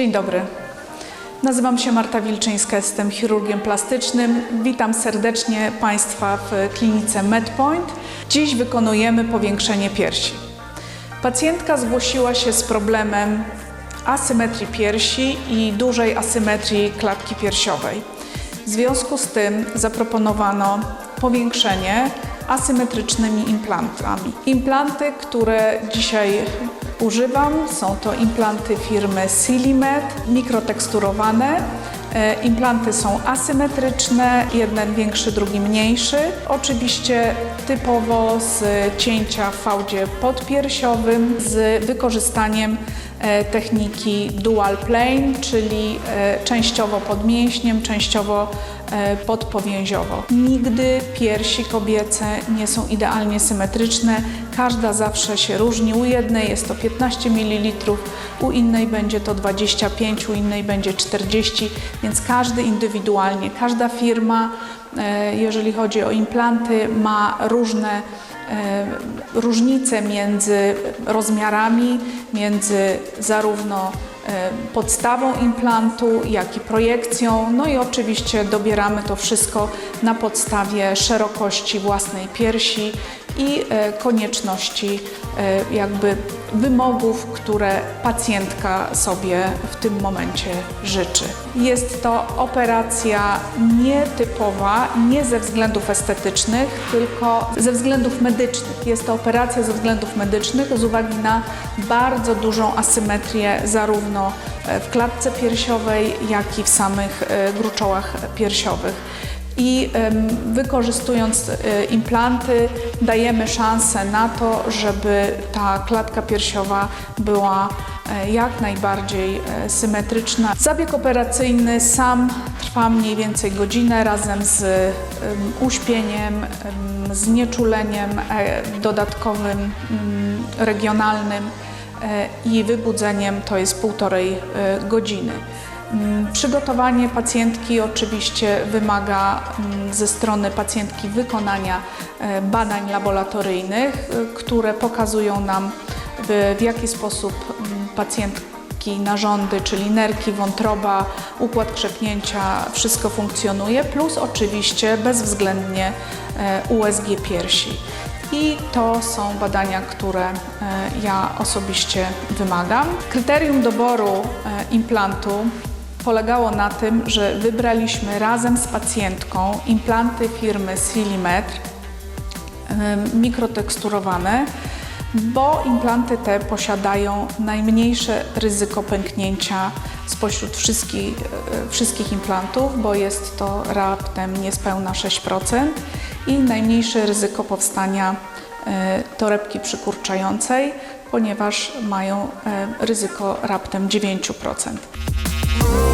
Dzień dobry. Nazywam się Marta Wilczyńska, jestem chirurgiem plastycznym. Witam serdecznie Państwa w klinice MedPoint. Dziś wykonujemy powiększenie piersi. Pacjentka zgłosiła się z problemem asymetrii piersi i dużej asymetrii klatki piersiowej. W związku z tym zaproponowano powiększenie asymetrycznymi implantami. Implanty, które dzisiaj używam, są to implanty firmy Silimed, mikroteksturowane. E, Implanty są asymetryczne, jeden większy, drugi mniejszy. Oczywiście typowo z cięcia w fałdzie podpiersiowym z wykorzystaniem techniki dual plane, czyli e, częściowo pod mięśniem, częściowo e, podpowięziowo. Nigdy piersi kobiece nie są idealnie symetryczne, każda zawsze się różni. U jednej jest to 15 ml, u innej będzie to 25, u innej będzie 40, więc każdy indywidualnie, każda firma, e, jeżeli chodzi o implanty, ma różne e, różnice między rozmiarami, między zarówno e, podstawą implantu, jak i projekcją. No i oczywiście dobieramy to wszystko na podstawie szerokości własnej piersi i e, konieczności e, jakby wymogów, które pacjentka sobie w tym momencie życzy. Jest to operacja nietypowa, nie ze względów estetycznych, tylko ze względów medycznych. Jest to operacja ze względów medycznych z uwagi na bardzo dużą asymetrię zarówno e, w klatce piersiowej, jak i w samych gruczołach piersiowych i wykorzystując e, implanty dajemy szansę na to, żeby ta klatka piersiowa była e, jak najbardziej e, symetryczna. Zabieg operacyjny sam trwa mniej więcej godzinę razem z em, uśpieniem, em, znieczuleniem dodatkowym, mm, regionalnym i wybudzeniem to jest półtorej godziny. Mm, Przygotowanie pacjentki oczywiście wymaga mm, ze strony pacjentki wykonania e, badań laboratoryjnych, e, które pokazują nam w, jaki sposób mm, pacjentki narządy, czyli nerki, wątroba, układ krzepnięcia, wszystko funkcjonuje, plus oczywiście bezwzględnie e, USG piersi. I to są badania, które ja osobiście wymagam. Kryterium doboru implantu polegało na tym, że wybraliśmy razem z pacjentką implanty firmy Silimetr mikroteksturowane, bo implanty te posiadają najmniejsze ryzyko pęknięcia spośród wszystkich, e, wszystkich implantów, bo jest to raptem niespełna 6% i najmniejsze ryzyko powstania e, torebki przykurczającej, ponieważ mają e, ryzyko raptem 9%.